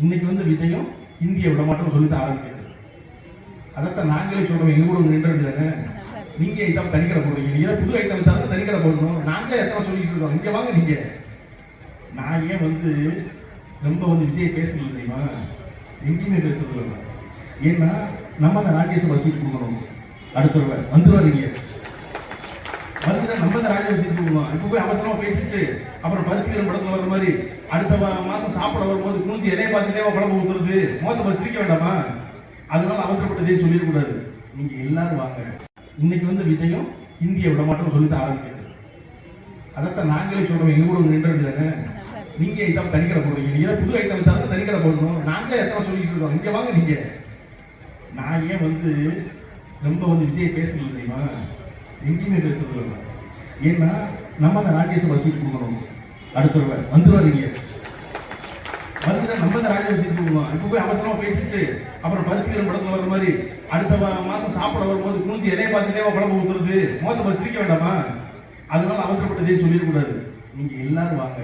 இன்னைக்கு வந்து விஜயம் இந்திய விடமாட்டம் சொல்லிட்டு ஆரம்பிக்கிறது. அதைத்தான் நாங்களே சொல்றோம் எங்க கூட நின்று தானே? நீங்க ஐட்டம் தனிக்கடை போடுறீங்க. நீங்க ஏதாவது புது ஐட்டம் வித்தாலும் தனிக்கடை போடணும். நாங்களே எத்தனை சொல்லிட்டு இருக்கோம். இங்க வாங்க நீங்க. நான் ஏன் வந்து ரொம்ப வந்து விஜய் பேசுறது தெரியுமா? எங்கேயுமே பேசுறது இல்லை. ஏன்னா நம்ம அந்த ராஜேஸ்வர சீட் கொடுக்கணும். அடுத்த தடவை வந்துருவாரு இங்க. நம்ம தான் ராஜா இப்பவே அவசரமா பேசிட்டு அப்புறம் பருத்திக்கிற படத்துல வர்ற மாதிரி அடுத்த மாசம் சாப்பிட வரும்போது குஞ்சு இலைய பார்த்துட்டே குழம்பு ஊத்துறது. மோத்த பஸ் சிரிக்க வேண்டாமா? அதனால அவசரப்பட்டதே சொல்லிடக்கூடாது நீங்க எல்லாரும் வாங்க. இன்னைக்கு வந்து விஜயம் இந்திய விடமாட்டம் சொல்லிட்டு ஆரம்பிக்கிறது. அதைத்தான் நாங்களே சொல்றோம். எங்க கூட நின்று தானே நீங்க ஐட்டம் தனிக்கடை போடுறீங்க. நீங்க ஏதாவது புது ஐட்டம் வித்தாலும் தனிக்கடை போடணும். நாங்களே எத்தனை சொல்லிட்டு இருக்கோம். இங்க வாங்க நீங்க. நான் ஏன் வந்து ரொம்ப வந்து விஜய் பேசுறது தெரியுமா? எங்கேயுமே பேசுறது இல்லை ஏன்னா நம்ம அந்த ராஜேஸ்வர சீட் கொடுக்கணும். அடுத்த தடவை வந்துருவாரு இங்க. நம்ம தான் ராஜா வச்சுட்டு கொடுக்கணும். இப்போ போய் அவசரமா பேசிட்டு அப்புறம் பருத்திக்கிற படத்துல வர மாதிரி அடுத்த மாசம் சாப்பிட வரும்போது குஞ்சு இலைய பார்த்துட்டே குழம்பு ஊத்துறது. மோத்த பஸ் சிரிக்க வேண்டாமா? அதனால அவசரப்பட்டதே சொல்லிடக்கூடாது. நீங்க எல்லாரும் வாங்க.